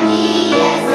yes.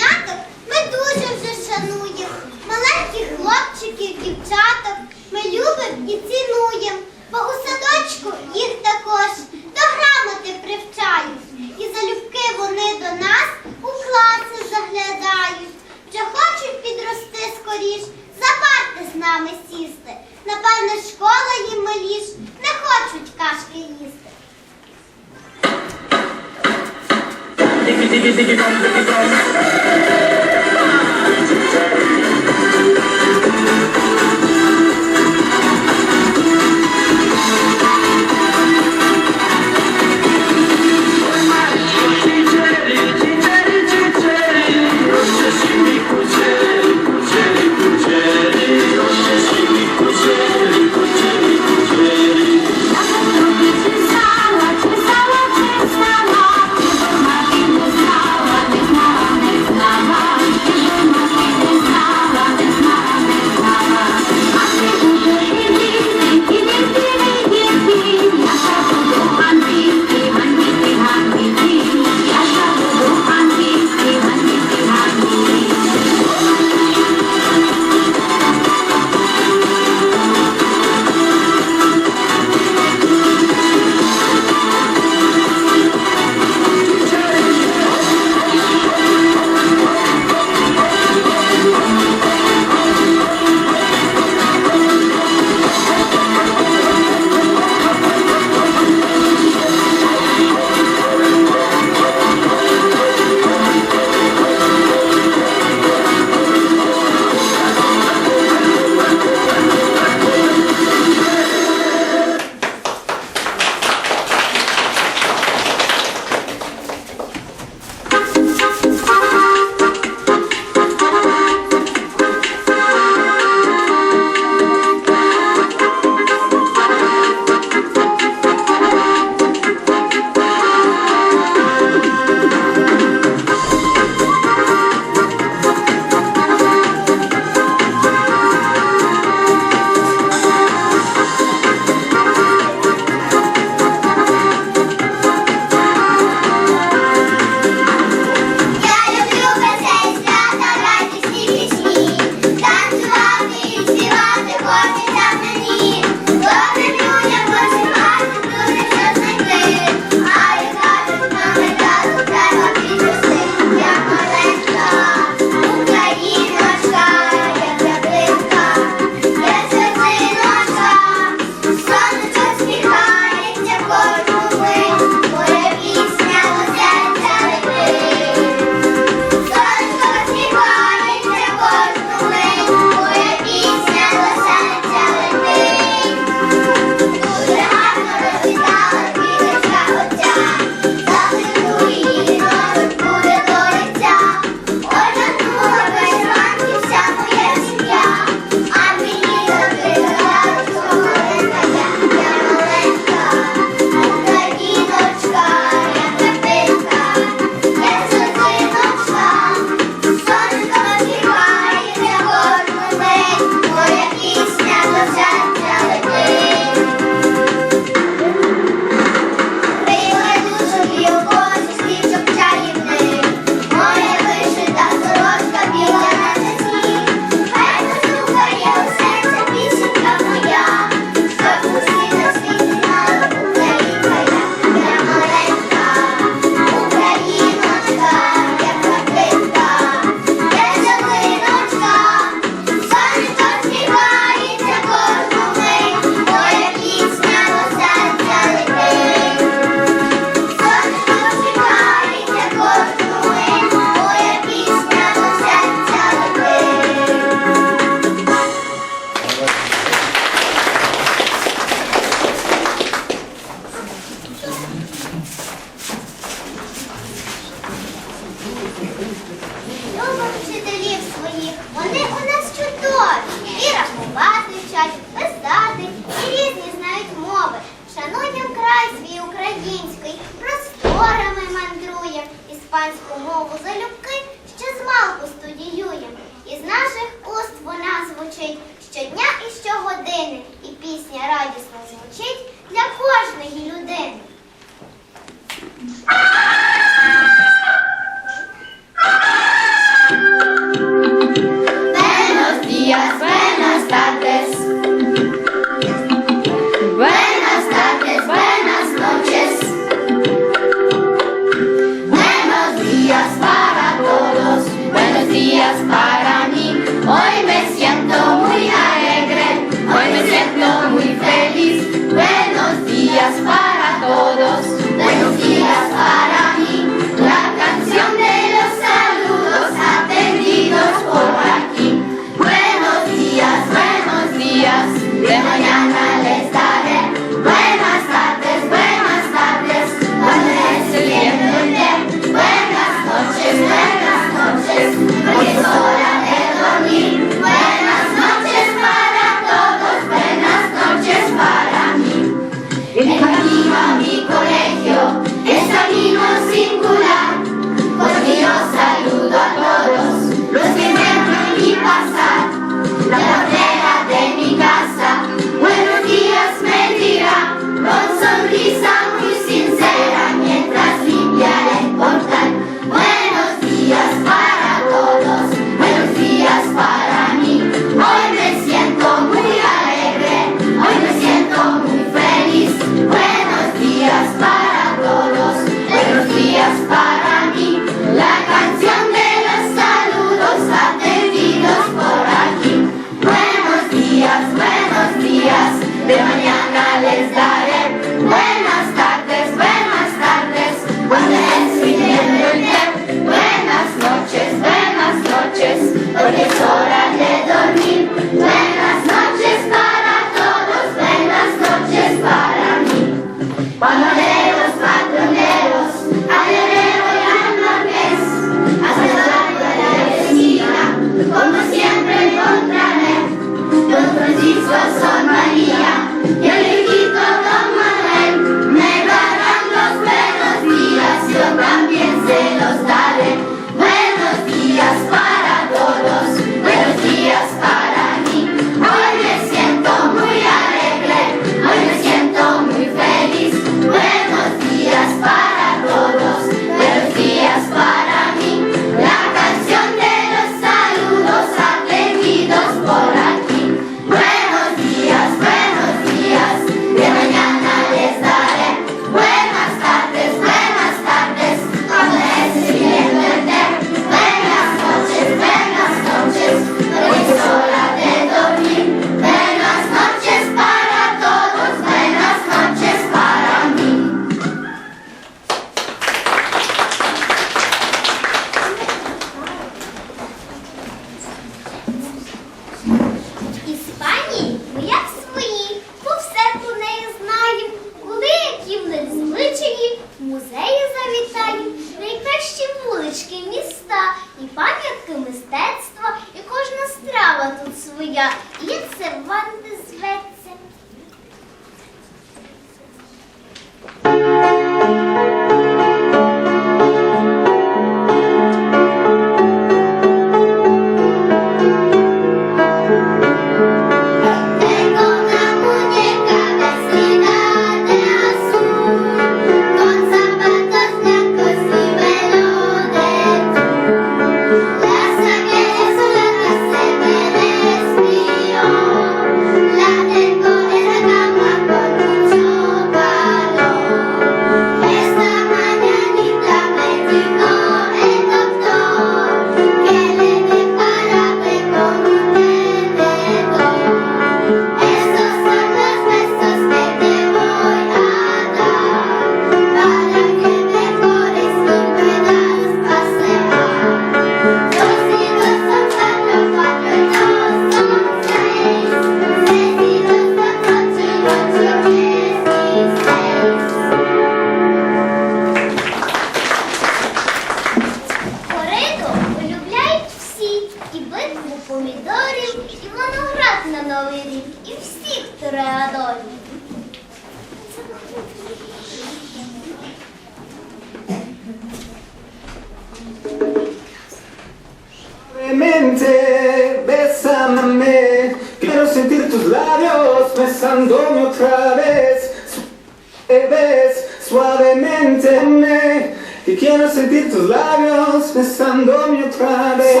labios besando mi otra vez.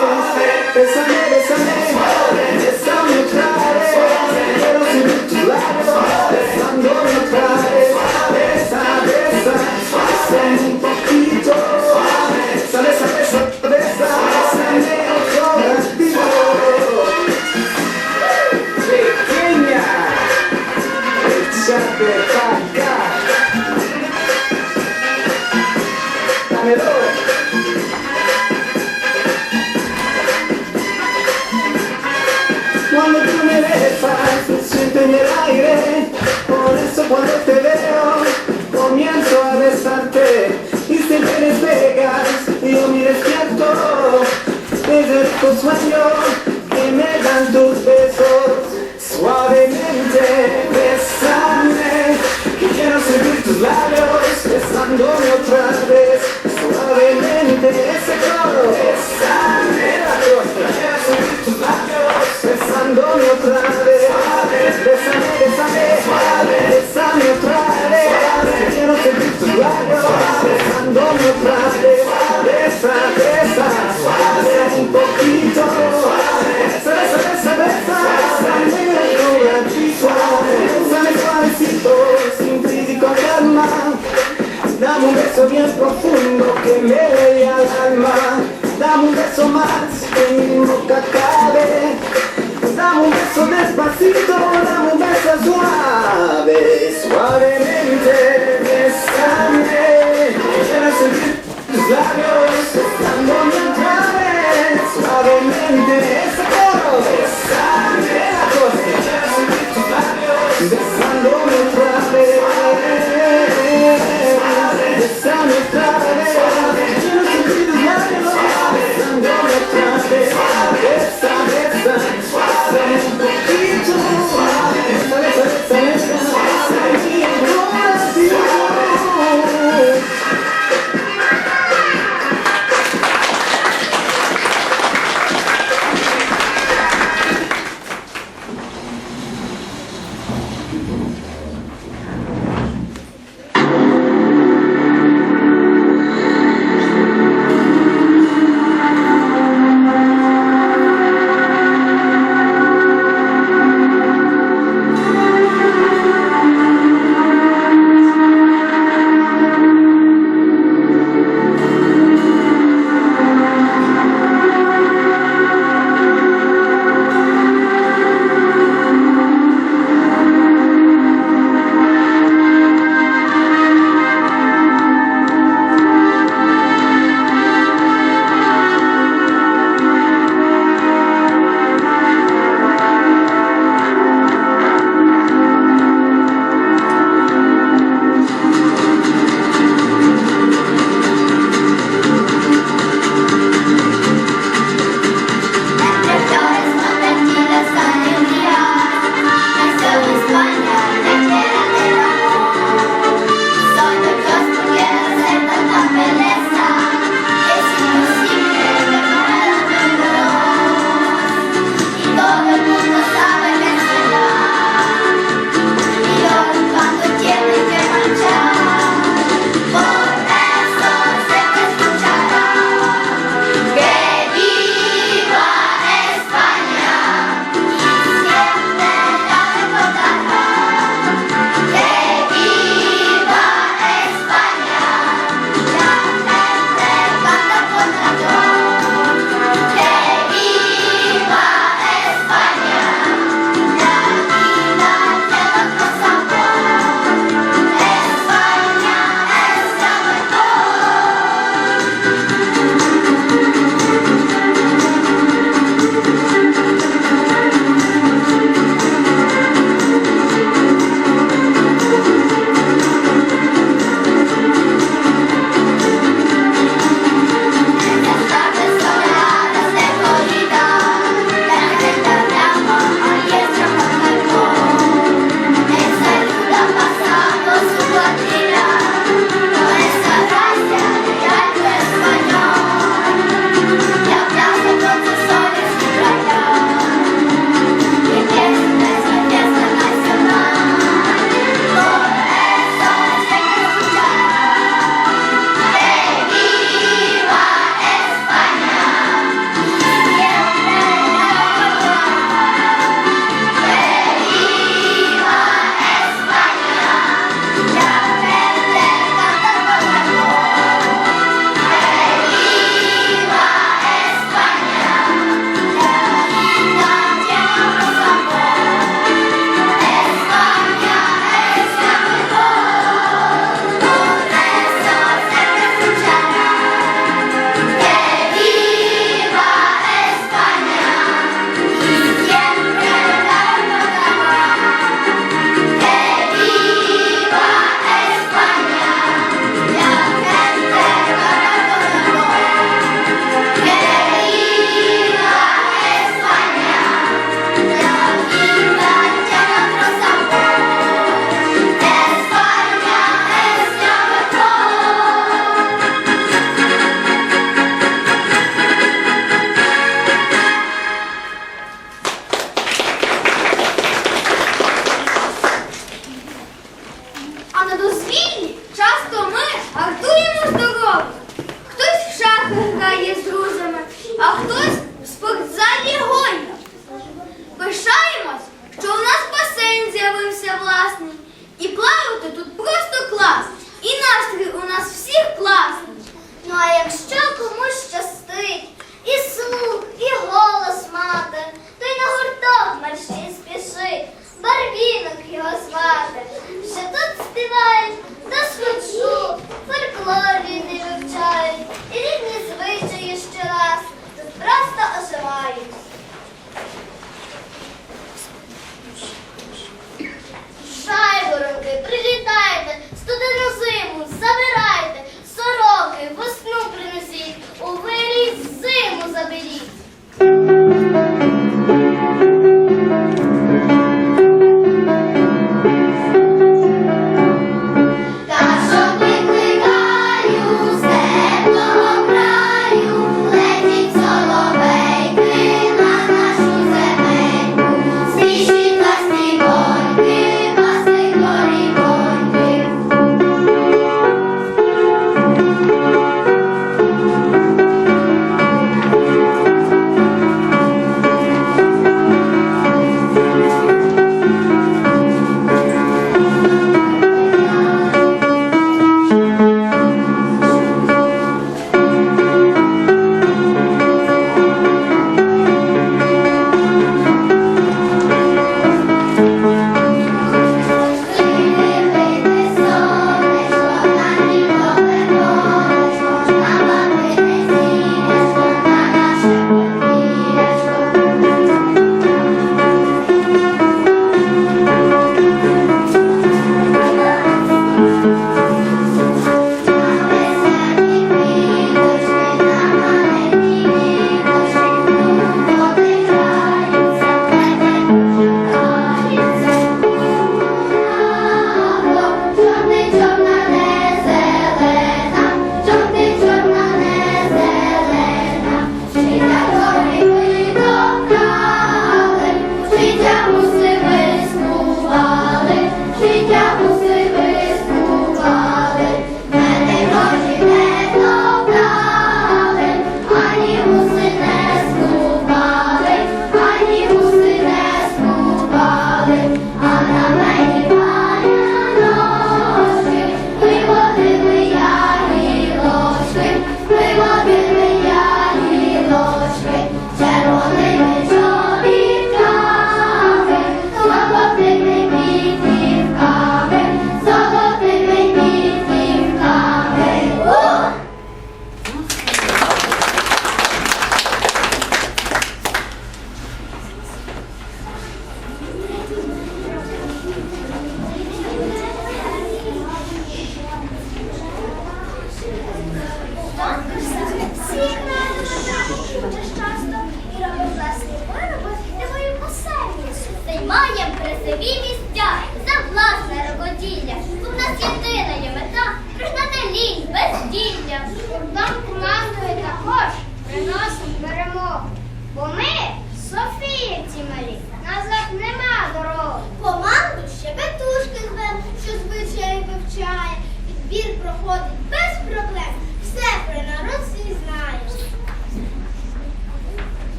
Besando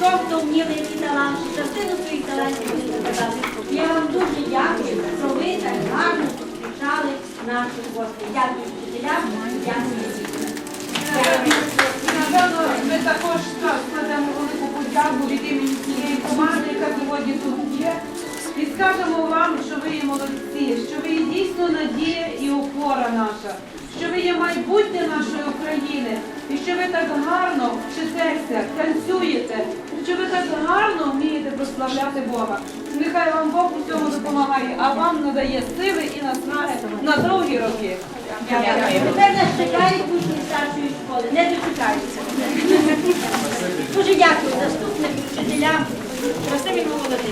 Що хто вміли, які таланти, частину своїх талантів ви показали. Я вам дуже дякую, що ви так гарно зустрічали наших гостей. Дякую вчителям, дякую дітям. Напевно, ми також так, складемо велику подяку від імені цієї команди, яка сьогодні тут є. І скажемо вам, що ви є молодці, що ви є дійсно надія і опора наша, що ви є майбутнє нашої України, і що ви так гарно вчитеся, танцюєте, що ви так гарно вмієте прославляти Бога. Нехай вам Бог у цьому допомагає, а вам надає сили і наснаги на довгі роки. Тепер нас чекають учні старшої школи. Не дочекаються. Дуже дякую заступникам, вчителям. Красиві Володимир.